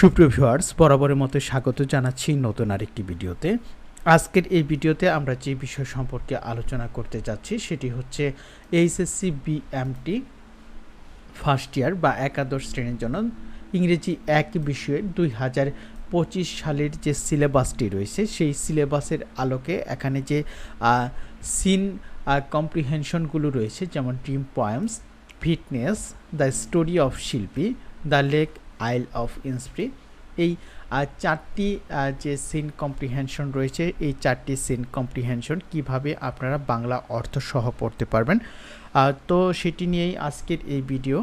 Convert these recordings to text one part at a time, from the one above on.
সুপ্রিয় ভিউয়ার্স, বরাবরের মতো স্বাগত জানাচ্ছি নতুন আরেকটি ভিডিওতে। আজকের এই ভিডিওতে আমরা যে বিষয় সম্পর্কে আলোচনা করতে যাচ্ছি সেটি হচ্ছে এইচএসসি বিএমটি ফার্স্ট ইয়ার বা একাদশ শ্রেণির জন্য ইংরেজি এক বিষয়ের দুই হাজার পঁচিশ সালের যে সিলেবাসটি রয়েছে, সেই সিলেবাসের আলোকে এখানে যে সিন কম্প্রিহেনশনগুলো রয়েছে, যেমন dream poems, fitness, the story of Shilpi, the lake isle of Innisfree এই চারটি যে সিন কম্প্রিহেনশন রয়েছে, এই চারটি সিন কম্প্রিহেনশন কীভাবে আপনারা বাংলা অর্থ সহ পড়তে পারবেন। তো সেটি নিয়েই আজকের এই ভিডিও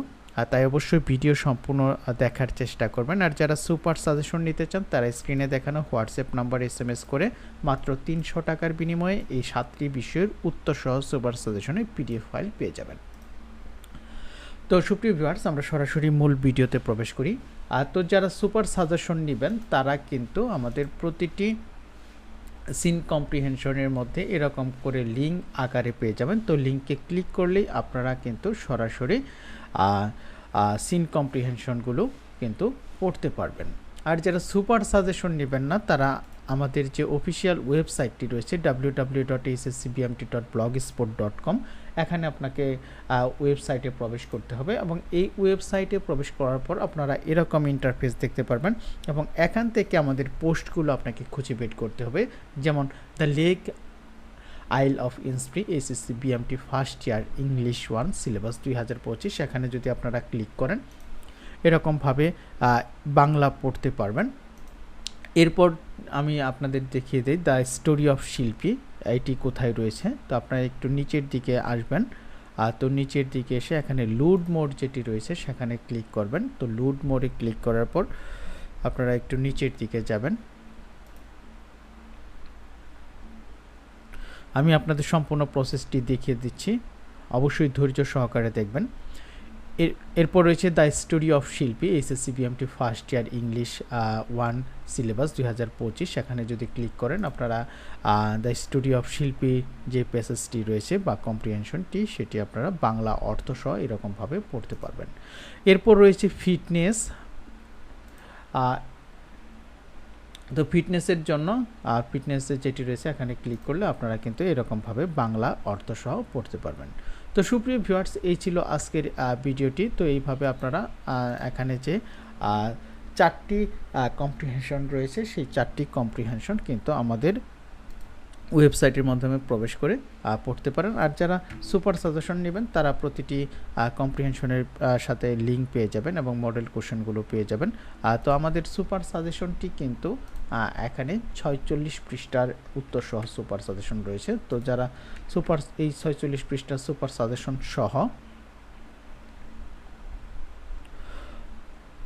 তাই অবশ্যই ভিডিও সম্পূর্ণ দেখার চেষ্টা করবেন। আর যারা সুপার সাজেশন নিতে চান, তারা স্ক্রিনে দেখানো WhatsApp number S M S করে মাত্র তিনশো টাকার বিনিময়ে এই সাতটি বিষয়ের উত্তর সহ সুপার সাজেশনের পিডিএফ ফাইল পেয়ে যাবেন। তো সুপ্রিয় ভিউয়ার্স আমরা সরাসরি মূল ভিডিওতে প্রবেশ করি। আর তো যারা সুপার সাজেশন নেবেন, তারা কিন্তু আমাদের প্রতিটি সিন কম্প্রিহেনশনের মধ্যে এরকম করে লিঙ্ক আকারে পেয়ে যাবেন। তো লিঙ্কে ক্লিক করলেই আপনারা কিন্তু সরাসরি সিন কম্প্রিহেনশনগুলো কিন্তু পড়তে পারবেন। আর যারা সুপার সাজেশন নেবেন না, তারা আমাদের যে অফিসিয়াল ওয়েবসাইটটি রয়েছে W W dot SSCBMT dot blog dot com এখানে আপনাকে ওয়েবসাইটে প্রবেশ করতে হবে এবং এই ওয়েবসাইটে প্রবেশ করার পর আপনারা এরকম ইন্টারফেস দেখতে পারবেন এবং এখান থেকে আমাদের পোস্টগুলো আপনাকে খুঁজে বের করতে হবে। যেমন the lake isle of Innisfree SSC BMT first year English one syllabus দুই হাজার পঁচিশ এখানে যদি আপনারা ক্লিক করেন, এরকমভাবে বাংলা পড়তে পারবেন। এরপর আমি আপনাদের দেখিয়ে দিই দ্য স্টোরি অফ শিল্পী, এটি কোথায় রয়েছে? তো আপনারা একটু নিচের দিকে আসবেন। আর তো নিচের দিকে এসে এখানে লুড মোড যেটি রয়েছে, সেখানে ক্লিক করবেন। তো লুড মোডে ক্লিক করার পর আপনারা একটু নিচের দিকে যাবেন। আমি আপনাদের সম্পূর্ণ প্রসেসটি দেখিয়ে দিচ্ছি। অবশ্যই ধৈর্য সহকারে দেখবেন। এর, এরপর রয়েছে the story of Shilpi SSC BMT first year English one syllabus দুই হাজার পঁচিশ। সেখানে যদি ক্লিক করেন, আপনারা দ্য স্টোরি অফ শিল্পী যে প্যাসেজটি রয়েছে বা কম্প্রিহেনশনটি, সেটি আপনারা বাংলা অর্থ সহ এরকমভাবে পড়তে পারবেন। এরপর রয়েছে ফিটনেস। তো ফিটনেসের জন্য আর ফিটনেসের যেটি রয়েছে, এখানে ক্লিক করলে আপনারা কিন্তু এরকমভাবে বাংলা অর্থ সহ পড়তে পারবেন। তো সুপ্রিয় ভিউয়ার্স, এই ছিল আজকের ভিডিওটি। তো এইভাবে আপনারা এখানে যে চারটি কম্প্রিহেনশন রয়েছে, সেই চারটি কম্প্রিহেনশন কিন্তু আমাদের ওয়েবসাইটের মাধ্যমে প্রবেশ করে পড়তে পারেন। আর যারা সুপার সাজেশন নেবেন, তারা প্রতিটি কম্প্রিহেনশনের সাথে লিঙ্ক পেয়ে যাবেন এবং মডেল কোশ্চেনগুলো পেয়ে যাবেন। তো আমাদের সুপার সাজেশনটি কিন্তু এখানে ছয়চল্লিশ পৃষ্ঠার উত্তর সহ সুপার সাজেশন রয়েছে। তো যারা সুপার, এই ছয়চল্লিশ পৃষ্ঠার সুপার সাজেশন সহ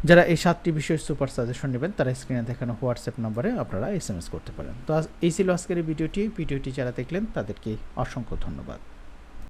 যারা এই সাতটি বিষয়ের সুপার সাজেশন নেবেন, তারা স্ক্রিনে দেখানো হোয়াটসঅ্যাপ নম্বরে আপনারা এস করতে পারেন। তো এই ছিল আজকের ভিডিওটি। ভিডিওটি যারা দেখলেন, তাদেরকে অসংখ্য ধন্যবাদ।